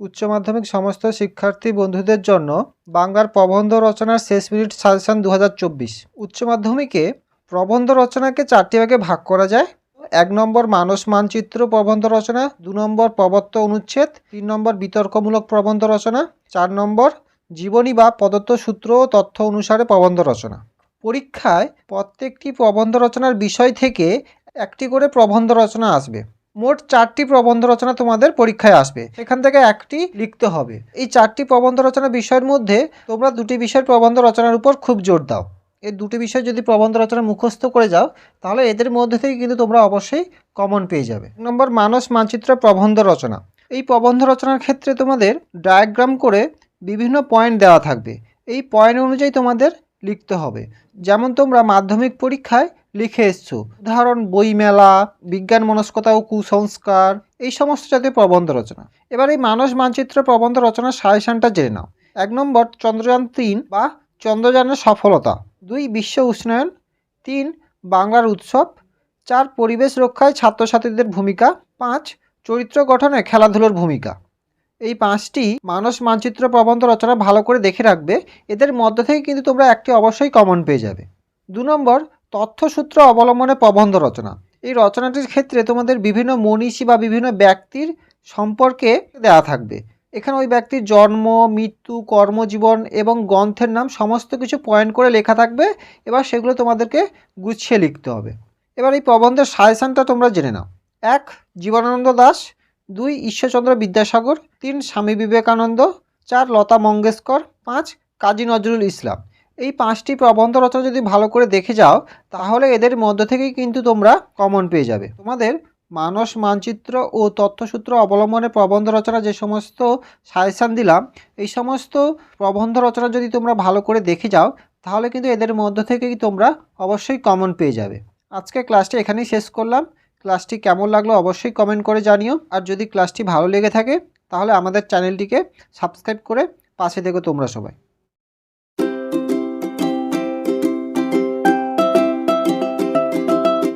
উচ্চ মাধ্যমিক সমস্ত শিক্ষার্থী বন্ধুদের জন্য বাংলার প্রবন্ধ রচনার শেষ মিনিট সাজেশন দু হাজার চব্বিশ। উচ্চ মাধ্যমিকে প্রবন্ধ রচনাকে চারটি ভাগে ভাগ করা যায়। এক নম্বর মানস মানচিত্র প্রবন্ধ রচনা, দু নম্বর প্রবত্ত অনুচ্ছেদ, তিন নম্বর বিতর্কমূলক প্রবন্ধ রচনা, চার নম্বর জীবনী বা প্রদত্ত সূত্র ও তথ্য অনুসারে প্রবন্ধ রচনা। পরীক্ষায় প্রত্যেকটি প্রবন্ধ রচনার বিষয় থেকে একটি করে প্রবন্ধ রচনা আসবে। মোট চারটি প্রবন্ধ রচনা তোমাদের পরীক্ষায় আসবে। সেখান থেকে একটি লিখতে হবে। এই চারটি প্রবন্ধ রচনা বিষয়ের মধ্যে তোমরা দুটি বিষয়ের প্রবন্ধ রচনার উপর খুব জোর দাও। এই দুটি বিষয় যদি প্রবন্ধ রচনা মুখস্থ করে যাও, তাহলে এদের মধ্যে থেকে কিন্তু তোমরা অবশ্যই কমন পেয়ে যাবে। নম্বর, মানস মানচিত্র প্রবন্ধ রচনা। এই প্রবন্ধ রচনার ক্ষেত্রে তোমাদের ডায়াগ্রাম করে বিভিন্ন পয়েন্ট দেওয়া থাকবে। এই পয়েন্ট অনুযায়ী তোমাদের লিখতে হবে। যেমন তোমরা মাধ্যমিক পরীক্ষায় লিখে এসছো। উদাহরণ, বইমেলা, বিজ্ঞান মনস্কতা ও কুসংস্কার, এই সমস্ত জাতীয় প্রবন্ধ রচনা। এবার এই মানস মানচিত্র প্রবন্ধ রচনার সাজেশনটা জেনে নাও। এক নম্বর, চন্দ্রযান তিন বা চন্দ্রযানের সফলতা। দুই, বিশ্ব উষ্ণায়ন। তিন, বাংলার উৎসব। চার, পরিবেশ রক্ষায় ছাত্রছাত্রীদের ভূমিকা। পাঁচ, চরিত্র গঠনে খেলাধুলোর ভূমিকা। এই পাঁচটি মানস মানচিত্র প্রবন্ধ রচনা ভালো করে দেখে রাখবে। এদের মধ্য থেকে কিন্তু তোমরা একটি অবশ্যই কমন পেয়ে যাবে। দু নম্বর তথ্যসূত্র অবলম্বনে প্রবন্ধ রচনা। এই রচনাটির ক্ষেত্রে তোমাদের বিভিন্ন মনীষী বা বিভিন্ন ব্যক্তির সম্পর্কে দেওয়া থাকবে। এখানে ওই ব্যক্তির জন্ম, মৃত্যু, কর্মজীবন এবং গ্রন্থের নাম সমস্ত কিছু পয়েন্ট করে লেখা থাকবে। এবার সেগুলো তোমাদেরকে গুছিয়ে লিখতে হবে। এবার এই প্রবন্ধের সাজেশনটা তোমরা জেনে নাও। এক, জীবনানন্দ দাস। দুই, ঈশ্বরচন্দ্র বিদ্যাসাগর। তিন, স্বামী বিবেকানন্দ। চার, লতা মঙ্গেশকর। পাঁচ, কাজী নজরুল ইসলাম। এই পাঁচটি প্রবন্ধ রচনা যদি ভালো করে দেখে যাও, তাহলে এদের মধ্য থেকেই কিন্তু তোমরা কমন পেয়ে যাবে। তোমাদের মানস মানচিত্র ও তথ্যসূত্র অবলম্বনে প্রবন্ধ রচনা যে সমস্ত সাজেশান দিলাম, এই সমস্ত প্রবন্ধ রচনা যদি তোমরা ভালো করে দেখে যাও, তাহলে কিন্তু এদের মধ্য থেকেই তোমরা অবশ্যই কমন পেয়ে যাবে। আজকে ক্লাসটি এখানেই শেষ করলাম। ক্লাসটি কেমন লাগল অবশ্যই কমেন্ট করে জানিও। আর যদি ক্লাসটি ভালো লেগে থাকে, তাহলে আমাদের চ্যানেলটিকে সাবস্ক্রাইব করে পাশে দেখো তোমরা সবাই।